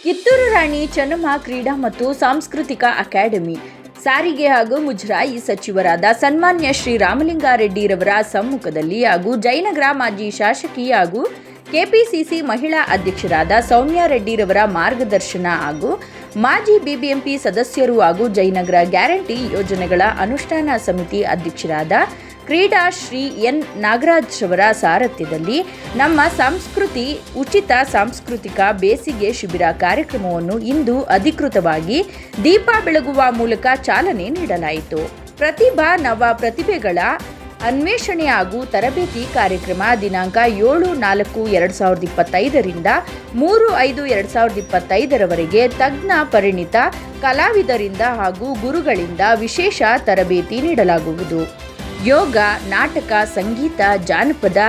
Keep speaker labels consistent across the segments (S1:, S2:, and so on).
S1: ಕಿತ್ತೂರು ರಾಣಿ ಚನ್ನಮ್ಮ ಕ್ರೀಡಾ ಮತ್ತು ಸಾಂಸ್ಕೃತಿಕ ಅಕಾಡೆಮಿ, ಸಾರಿಗೆ ಹಾಗೂ ಮುಜರಾಯಿ ಸಚಿವರಾದ ಸನ್ಮಾನ್ಯ ಶ್ರೀ ರಾಮಲಿಂಗಾರೆಡ್ಡಿರವರ ಸಮ್ಮುಖದಲ್ಲಿ ಹಾಗೂ ಜಯನಗರ ಮಾಜಿ ಶಾಸಕಿ ಹಾಗೂ ಕೆಪಿಸಿಸಿ ಮಹಿಳಾ ಅಧ್ಯಕ್ಷರಾದ ಸೌಮ್ಯಾ ರೆಡ್ಡಿರವರ ಮಾರ್ಗದರ್ಶನ ಹಾಗೂ ಮಾಜಿ ಬಿಬಿಎಂಪಿ ಸದಸ್ಯರು ಹಾಗೂ ಜಯನಗರ ಗ್ಯಾರಂಟಿ ಯೋಜನೆಗಳ ಅನುಷ್ಠಾನ ಸಮಿತಿ ಅಧ್ಯಕ್ಷರಾದ ಕ್ರೀಡಾ ಶ್ರೀ ಎನ್. ನಾಗರಾಜ್ ಅವರ ಸಾರಥ್ಯದಲ್ಲಿ ನಮ್ಮ ಸಂಸ್ಕೃತಿ, ಉಚಿತ ಸಾಂಸ್ಕೃತಿಕ ಬೇಸಿಗೆ ಶಿಬಿರ ಕಾರ್ಯಕ್ರಮವನ್ನು ಇಂದು ಅಧಿಕೃತವಾಗಿ ದೀಪ ಬೆಳಗುವ ಮೂಲಕ ಚಾಲನೆ ನೀಡಲಾಯಿತು. ಪ್ರತಿಭಾ ನವ ಪ್ರತಿಭೆಗಳ ಅನ್ವೇಷಣೆ ಹಾಗೂ ತರಬೇತಿ ಕಾರ್ಯಕ್ರಮ ದಿನಾಂಕ ಏಳು ನಾಲ್ಕು ಎರಡು ಸಾವಿರದ ಇಪ್ಪತ್ತೈದರಿಂದ ಮೂರು ಐದು ಎರಡು ಸಾವಿರದ ಇಪ್ಪತ್ತೈದರವರೆಗೆ ತಜ್ಞ, ಪರಿಣಿತ, ಕಲಾವಿದರಿಂದ ಹಾಗೂ ಗುರುಗಳಿಂದ ವಿಶೇಷ ತರಬೇತಿ ನೀಡಲಾಗುವುದು. ಯೋಗ, ನಾಟಕ, ಸಂಗೀತ, ಜಾನಪದ,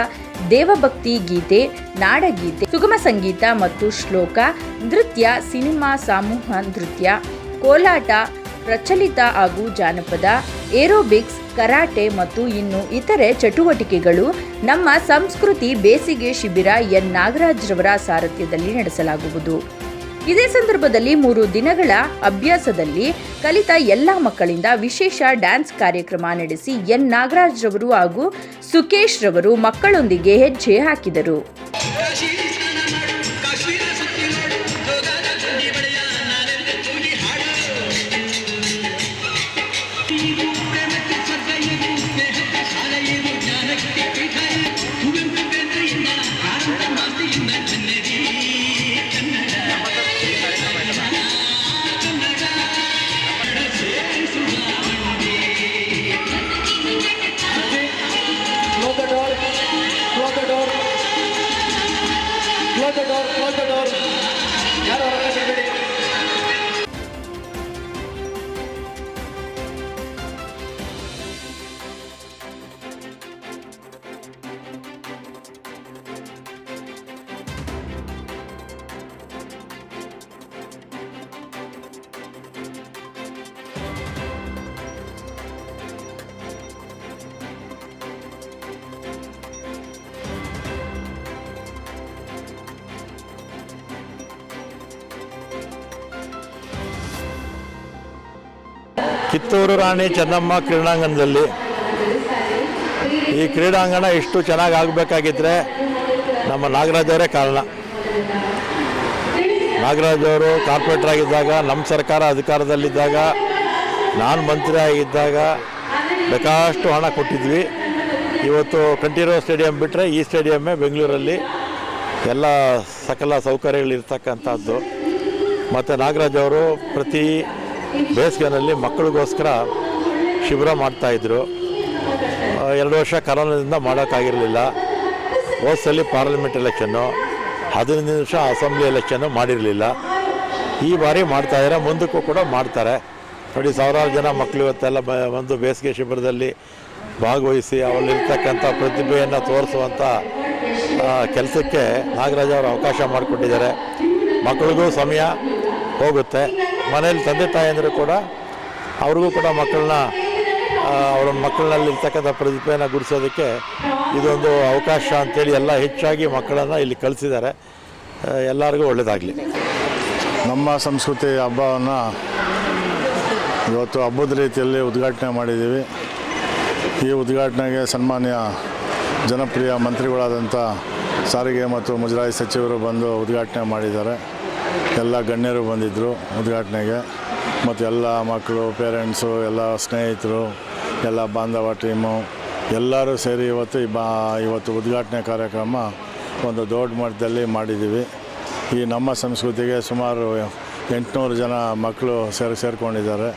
S1: ದೇವಭಕ್ತಿ ಗೀತೆ, ನಾಡಗೀತೆ, ಸುಗಮ ಸಂಗೀತ ಮತ್ತು ಶ್ಲೋಕ, ನೃತ್ಯ, ಸಿನಿಮಾ, ಸಮೂಹ ನೃತ್ಯ, ಕೋಲಾಟ, ಪ್ರಚಲಿತ ಹಾಗೂ ಜಾನಪದ, ಏರೋಬಿಕ್ಸ್, ಕರಾಟೆ ಮತ್ತು ಇನ್ನು ಇತರೆ ಚಟುವಟಿಕೆಗಳು ನಮ್ಮ ಸಂಸ್ಕೃತಿ ಬೇಸಿಗೆ ಶಿಬಿರ ಎನ್ ನಾಗರಾಜ್ರವರ ಸಾರಥ್ಯದಲ್ಲಿ ನಡೆಸಲಾಗುವುದು. ಇದೇ ಸಂದರ್ಭದಲ್ಲಿ ಮೂರು ದಿನಗಳ ಅಭ್ಯಾಸದಲ್ಲಿ ಕಲಿತ ಎಲ್ಲ ಮಕ್ಕಳಿಂದ ವಿಶೇಷ ಡ್ಯಾನ್ಸ್ ಕಾರ್ಯಕ್ರಮ ನಡೆಸಿ ಎನ್ ನಾಗರಾಜ್ ರವರು ಹಾಗೂ ಸುಕೇಶ್ ರವರು ಮಕ್ಕಳೊಂದಿಗೆ ಹೆಜ್ಜೆ ಹಾಕಿದರು.
S2: ছয় দর ছয়
S3: ಕಿತ್ತೂರು ರಾಣಿ ಚೆನ್ನಮ್ಮ ಕ್ರೀಡಾಂಗಣದಲ್ಲಿ. ಈ ಕ್ರೀಡಾಂಗಣ ಇಷ್ಟು ಚೆನ್ನಾಗಿ ಆಗಬೇಕಾಗಿದ್ದರೆ ನಮ್ಮ ನಾಗರಾಜವರೇ ಕಾರಣ. ನಾಗರಾಜವರು ಕಾರ್ಪೊರೇಟರ್ ಆಗಿದ್ದಾಗ ನಮ್ಮ ಸರ್ಕಾರ ಅಧಿಕಾರದಲ್ಲಿದ್ದಾಗ, ನಾನು ಮಂತ್ರಿ ಆಗಿದ್ದಾಗ ಬೇಕಾಷ್ಟು ಹಣ ಕೊಟ್ಟಿದ್ವಿ. ಇವತ್ತು ಕಂಠೀರವ ಸ್ಟೇಡಿಯಂ ಬಿಟ್ಟರೆ ಈ ಸ್ಟೇಡಿಯಮ್ಮೇ ಬೆಂಗಳೂರಲ್ಲಿ ಎಲ್ಲ ಸಕಲ ಸೌಕರ್ಯಗಳಿರ್ತಕ್ಕಂಥದ್ದು. ಮತ್ತು ನಾಗರಾಜ್ ಅವರು ಪ್ರತಿ ಬೇಸಿಗೆನಲ್ಲಿ ಮಕ್ಕಳಿಗೋಸ್ಕರ ಶಿಬಿರ ಮಾಡ್ತಾಯಿದ್ರು ಎರಡು ವರ್ಷ ಕರೋನಾದಿಂದ ಮಾಡೋಕ್ಕಾಗಿರಲಿಲ್ಲ. ಹೋದ್ಸಲಿ ಪಾರ್ಲಿಮೆಂಟ್ ಎಲೆಕ್ಷನ್ನು, ಹದಿನೈದು ನಿಮಿಷ ಅಸೆಂಬ್ಲಿ ಎಲೆಕ್ಷನ್ನು ಮಾಡಿರಲಿಲ್ಲ. ಈ ಬಾರಿ ಮಾಡ್ತಾಯಿದ್ರೆ ಮುಂದಕ್ಕೂ ಕೂಡ ಮಾಡ್ತಾರೆ. ನೋಡಿ, ಸಾವಿರಾರು ಜನ ಮಕ್ಕಳು ಇವತ್ತೆಲ್ಲ ಒಂದು ಬೇಸಿಗೆ ಶಿಬಿರದಲ್ಲಿ ಭಾಗವಹಿಸಿ ಅವರಲ್ಲಿರ್ತಕ್ಕಂಥ ಪ್ರತಿಭೆಯನ್ನು ತೋರಿಸುವಂಥ ಕೆಲಸಕ್ಕೆ ನಾಗರಾಜ್ ಅವರು ಅವಕಾಶ ಮಾಡಿಕೊಟ್ಟಿದ್ದಾರೆ. ಮಕ್ಕಳಿಗೂ ಸಮಯ ಹೋಗುತ್ತೆ. ಮನೇಲಿ ತಂದೆ ತಾಯಿಯಂದರು ಕೂಡ, ಅವ್ರಿಗೂ ಕೂಡ ಮಕ್ಕಳನ್ನ ಅವರ ಮಕ್ಕಳಲ್ಲಿರ್ತಕ್ಕಂಥ ಪ್ರತಿಭೆಯನ್ನು ಗುರುಸೋದಕ್ಕೆ ಇದೊಂದು ಅವಕಾಶ ಅಂತೇಳಿ ಎಲ್ಲ ಹೆಚ್ಚಾಗಿ ಮಕ್ಕಳನ್ನು ಇಲ್ಲಿ ಕಳಿಸಿದ್ದಾರೆ. ಎಲ್ಲರಿಗೂ ಒಳ್ಳೆಯದಾಗಲಿ
S4: ನಮ್ಮ ಸಂಸ್ಕೃತಿ ಹಬ್ಬವನ್ನು ಇವತ್ತು ಹಬ್ಬದ ರೀತಿಯಲ್ಲಿ ಉದ್ಘಾಟನೆ ಮಾಡಿದ್ದೀವಿ. ಈ ಉದ್ಘಾಟನೆಗೆ ಸನ್ಮಾನ್ಯ ಜನಪ್ರಿಯ ಮಂತ್ರಿಗಳಾದಂಥ ಸಾರಿಗೆ ಮತ್ತು ಮುಜರಾಯಿ ಸಚಿವರು ಬಂದು ಉದ್ಘಾಟನೆ ಮಾಡಿದ್ದಾರೆ. ಎಲ್ಲ ಗಣ್ಯರು ಬಂದಿದ್ದರು ಉದ್ಘಾಟನೆಗೆ. ಮತ್ತು ಎಲ್ಲ ಮಕ್ಕಳು ಪೇರೆಂಟ್ಸು ಎಲ್ಲ ಸ್ನೇಹಿತರು, ಎಲ್ಲ ಬಾಂಧವ ಟೀಮು ಎಲ್ಲರೂ ಸೇರಿ ಇವತ್ತು ಈ ಬಾ, ಇವತ್ತು ಉದ್ಘಾಟನೆ ಕಾರ್ಯಕ್ರಮ ಒಂದು ದೊಡ್ಡ ಮಟ್ಟದಲ್ಲಿ ಮಾಡಿದ್ದೀವಿ. ಈ ನಮ್ಮ ಸಂಸ್ಕೃತಿಗೆ ಸುಮಾರು ಎಂಟುನೂರು ಜನ ಮಕ್ಕಳು ಸೇರಿ, ಸೇರಿಕೊಂಡಿದ್ದಾರೆ.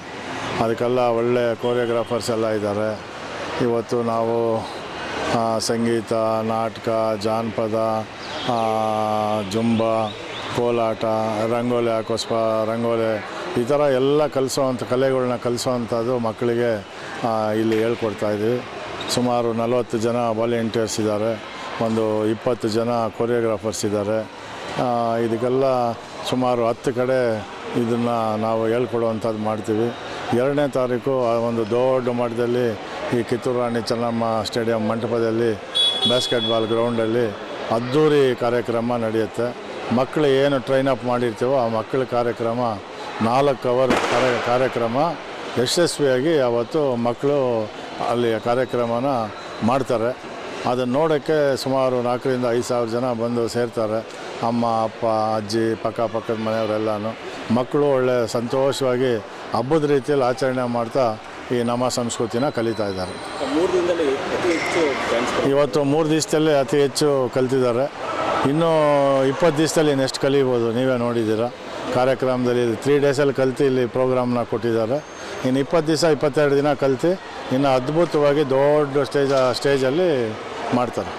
S4: ಅದಕ್ಕೆಲ್ಲ ಒಳ್ಳೆಯ ಕೋರಿಯೋಗ್ರಾಫರ್ಸ್ ಎಲ್ಲ ಇದ್ದಾರೆ. ಇವತ್ತು ನಾವು ಸಂಗೀತ, ನಾಟಕ, ಜಾನಪದ ಜುಂಬಾ ಜುಂಬ ಕೋಲಾಟ, ರಂಗೋಲಿ ಹಾಕೋ ಸ್ಪ, ರಂಗೋಲಿ, ಈ ಥರ ಎಲ್ಲ ಕಲಿಸೋವಂಥ ಕಲೆಗಳನ್ನ ಕಲಿಸೋವಂಥದ್ದು ಮಕ್ಕಳಿಗೆ ಇಲ್ಲಿ ಹೇಳ್ಕೊಡ್ತಾ ಇದ್ದೀವಿ. ಸುಮಾರು ನಲವತ್ತು ಜನ ವಾಲಂಟಿಯರ್ಸ್ ಇದ್ದಾರೆ. ಒಂದು ಇಪ್ಪತ್ತು ಜನ ಕೊರಿಯೋಗ್ರಾಫರ್ಸ್ ಇದ್ದಾರೆ. ಇದಕ್ಕೆಲ್ಲ ಸುಮಾರು ಹತ್ತು ಕಡೆ ಇದನ್ನು ನಾವು ಹೇಳ್ಕೊಡುವಂಥದ್ದು ಮಾಡ್ತೀವಿ. ಎರಡನೇ ತಾರೀಕು ಒಂದು ದೊಡ್ಡ ಮಟ್ಟದಲ್ಲಿ ಈ ಕಿತ್ತೂರು ರಾಣಿ ಚೆನ್ನಮ್ಮ ಸ್ಟೇಡಿಯಂ ಮಂಟಪದಲ್ಲಿ ಬ್ಯಾಸ್ಕೆಟ್ಬಾಲ್ ಗ್ರೌಂಡಲ್ಲಿ ಅದ್ಧೂರಿ ಕಾರ್ಯಕ್ರಮ ನಡೆಯುತ್ತೆ. ಮಕ್ಕಳು ಏನು ಟ್ರೈನ್ ಅಪ್ ಮಾಡಿರ್ತೀವೋ ಆ ಮಕ್ಕಳ ಕಾರ್ಯಕ್ರಮ ನಾಲ್ಕು ಅವರ್ ಕಾರ್ಯ ಕಾರ್ಯಕ್ರಮ ಯಶಸ್ವಿಯಾಗಿ ಅವತ್ತು ಮಕ್ಕಳು ಅಲ್ಲಿ ಕಾರ್ಯಕ್ರಮನ ಮಾಡ್ತಾರೆ. ಅದನ್ನು ನೋಡೋಕ್ಕೆ ಸುಮಾರು ನಾಲ್ಕರಿಂದ ಐದು ಸಾವಿರ ಜನ ಬಂದು ಸೇರ್ತಾರೆ. ಅಮ್ಮ ಅಪ್ಪ ಅಜ್ಜಿ ಪಕ್ಕ ಪಕ್ಕದ ಮನೆಯವರೆಲ್ಲನೂ. ಮಕ್ಕಳು ಒಳ್ಳೆ ಸಂತೋಷವಾಗಿ ಹಬ್ಬದ ರೀತಿಯಲ್ಲಿ ಆಚರಣೆ ಮಾಡ್ತಾ ಈ ನಮ್ಮ ಸಂಸ್ಕೃತಿನ ಕಲಿತಾ ಇದ್ದಾರೆ. ಇವತ್ತು ಮೂರು ದಿವಸದಲ್ಲಿ ಅತಿ ಹೆಚ್ಚು ಕಲ್ತಿದ್ದಾರೆ. ಇನ್ನೂ ಇಪ್ಪತ್ತು ದಿವಸದಲ್ಲಿ ನೆಕ್ಸ್ಟ್ ಕಲಿಬೋದು, ನೀವೇ ನೋಡಿದ್ದೀರ. ಕಾರ್ಯಕ್ರಮದಲ್ಲಿ ತ್ರೀ ಡೇಸಲ್ಲಿ ಕಲ್ತು ಇಲ್ಲಿ ಪ್ರೋಗ್ರಾಮ್ನ ಕೊಟ್ಟಿದ್ದಾರೆ. ಇನ್ನು ಇಪ್ಪತ್ತು ದಿವಸ, ಇಪ್ಪತ್ತೆರಡು ದಿನ ಕಲ್ತು ಇನ್ನು ಅದ್ಭುತವಾಗಿ ದೊಡ್ಡ ಸ್ಟೇಜ್ ಸ್ಟೇಜಲ್ಲಿ ಮಾಡ್ತಾರೆ.